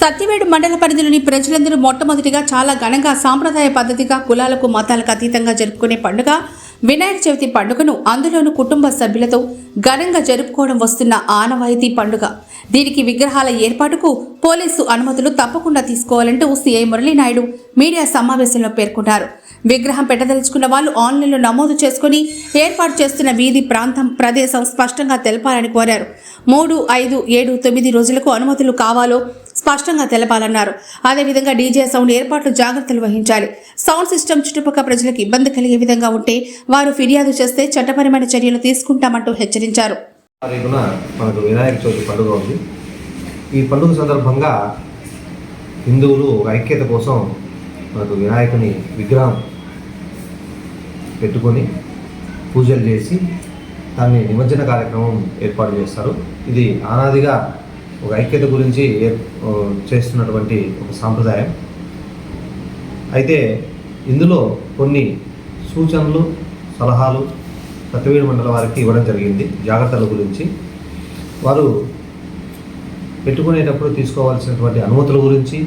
సత్యవేడు మండల పరిధిలోని ప్రజలందరూ మొట్టమొదటిగా చాలా ఘనంగా సాంప్రదాయ పద్ధతిగా కులాలకు మతాలకు అతీతంగా జరుపుకునే పండుగ. వినాయక చవితి పండుగను అందులోనూ కుటుంబ సభ్యులతో ఘనంగా జరుపుకోవడం వస్తున్న ఆనవాయితీ పండుగ. దీనికి విగ్రహాల ఏర్పాటుకు పోలీసు అనుమతులు తప్పకుండా తీసుకోవాలంటూ సీఐ మురళీనాయుడు మీడియా సమావేశంలో పేర్కొన్నారు. విగ్రహం పెట్టదలుచుకున్న వాళ్ళు ఆన్లైన్లో నమోదు చేసుకుని ఏర్పాటు చేస్తున్న వీధి ప్రాంతం ప్రదేశం స్పష్టంగా తెలపాలని కోరారు. మూడు ఐదు ఏడు తొమ్మిది రోజులకు అనుమతులు కావాలో స్పష్టంగా తెలపాలన్నారు. అదేవిధంగా డీజే సౌండ్ ఏర్పాట్లు జాగ్రత్తలు వహించాలి. సౌండ్ సిస్టమ్ చుట్టుపక్కల ప్రజలకు ఇబ్బంది కలిగే విధంగా ఉంటే వారు ఫిర్యాదు చేస్తే చట్టపరమైన చర్యలు తీసుకుంటామంటూ హెచ్చరించారు. తారీఖున మనకు వినాయక చవితి పండుగ ఉంది. ఈ పండుగ సందర్భంగా హిందువులు ఒక ఐక్యత కోసం మనకు వినాయకుని విగ్రహం పెట్టుకొని పూజలు చేసి దాన్ని నిమజ్జన కార్యక్రమం ఏర్పాటు చేస్తారు. ఇది ఆనాదిగా ఒక ఐక్యత గురించి ఏర్ చేస్తున్నటువంటి ఒక సాంప్రదాయం. అయితే ఇందులో కొన్ని సూచనలు సలహాలు సత్యవేడు మండల వారికి ఇవ్వడం జరిగింది. జాగ్రత్తల గురించి. వారు పెట్టుకునేటప్పుడు తీసుకోవాల్సినటువంటి అనుమతుల గురించి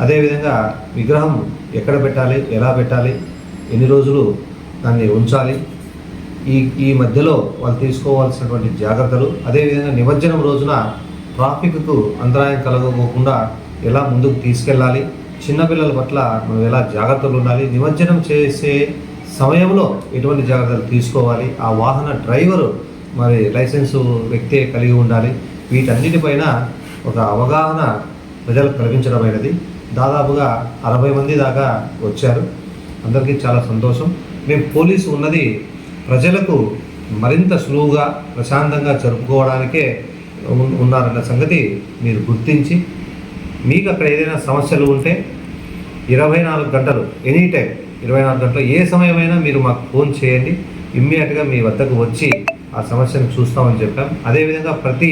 అదేవిధంగా విగ్రహం ఎక్కడ పెట్టాలి ఎలా పెట్టాలి ఎన్ని రోజులు దాన్ని ఉంచాలి ఈ ఈ మధ్యలో వాళ్ళు తీసుకోవాల్సినటువంటి జాగ్రత్తలు అదేవిధంగా నిమజ్జనం రోజున ట్రాఫిక్కు అంతరాయం కలగకోకుండా ఎలా ముందుకు తీసుకెళ్ళాలి చిన్నపిల్లల పట్ల మనం ఎలా జాగ్రత్తలు ఉండాలి నిమజ్జనం చేసే సమయంలో ఎటువంటి జాగ్రత్తలు తీసుకోవాలి? ఆ వాహన డ్రైవరు మరి లైసెన్సు వ్యక్తే కలిగి ఉండాలి. వీటన్నిటిపైన ఒక అవగాహన ప్రజలకు కల్పించడమైనది దాదాపుగా అరవై మంది దాకా వచ్చారు. అందరికీ చాలా సంతోషం. మేము పోలీసు ఉన్నది ప్రజలకు మరింత సులువుగా ప్రశాంతంగా జరుపుకోవడానికే ఉన్నారన్న సంగతి మీరు గుర్తించి మీకు అక్కడ ఏదైనా సమస్యలు ఉంటే ఇరవై నాలుగు గంటలు ఎనీ టైం ఇరవై నాలుగు గంటలు. ఏ సమయమైనా మీరు మాకు ఫోన్ చేయండి. ఇమ్మీడియట్గా మీ వద్దకు వచ్చి ఆ సమస్యను చూస్తామని చెప్పాం. అదేవిధంగా ప్రతి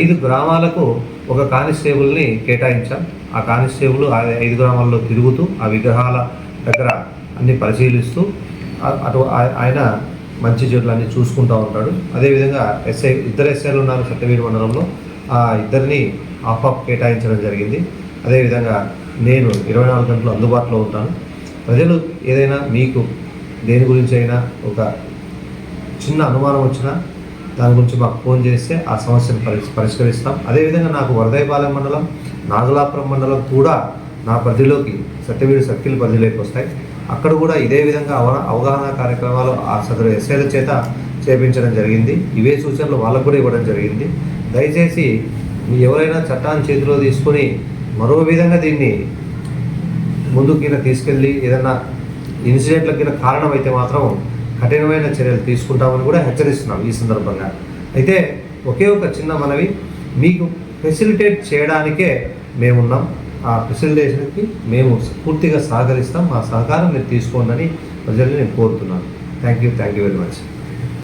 ఐదు గ్రామాలకు ఒక కానిస్టేబుల్ని కేటాయించాం. ఆ కానిస్టేబుల్ ఆ ఐదు గ్రామాల్లో తిరుగుతూ ఆ విగ్రహాల దగ్గర అన్ని పరిశీలిస్తూ అటు ఆయన మంచి చెట్లన్నీ చూసుకుంటూ ఉంటాడు. అదేవిధంగా ఎస్ఐ ఇద్దరు ఎస్ఐలు ఉన్నారు సత్యవీర మండలంలో. ఆ ఇద్దరిని ఆఫ్ ఆఫ్ కేటాయించడం జరిగింది. అదేవిధంగా నేను ఇరవై నాలుగు గంటలు అందుబాటులో ఉంటాను. ప్రజలు ఏదైనా మీకు దేని గురించి అయినా ఒక చిన్న అనుమానం వచ్చినా దాని గురించి మాకు ఫోన్ చేస్తే ఆ సమస్యను పరి పరిష్కరిస్తాం. అదేవిధంగా నాకు వరదైపాలెం మండలం నాగలాపురం మండలం కూడా నా పరిధిలోకి సత్యవీడు సర్కిల్ పరిధిలోకి వస్తాయి. అక్కడ కూడా ఇదే విధంగా అవ అవగాహన కార్యక్రమాలు ఆ సదరు ఎస్ఐల చేత చేపించడం జరిగింది. ఇవే సూచనలు వాళ్ళకు కూడా ఇవ్వడం జరిగింది. దయచేసి ఎవరైనా చట్టాన్ని చేతిలో తీసుకొని మరో విధంగా దీన్ని ముందుకు తీసుకెళ్ళి ఏదన్నా ఇన్సిడెంట్లకి కారణం అయితే మాత్రం కఠినమైన చర్యలు తీసుకుంటామని కూడా హెచ్చరిస్తున్నాం ఈ సందర్భంగా. అయితే ఒకే ఒక చిన్న మనవి మీకు ఫెసిలిటేట్ చేయడానికే మేమున్నాం. ఆ ఫెసిలిటేషన్కి మేము పూర్తిగా సహకరిస్తాం. మా సహకారం మీరు తీసుకోండి ప్రజల్ని నేను కోరుతున్నాను. Thank you thank you very much.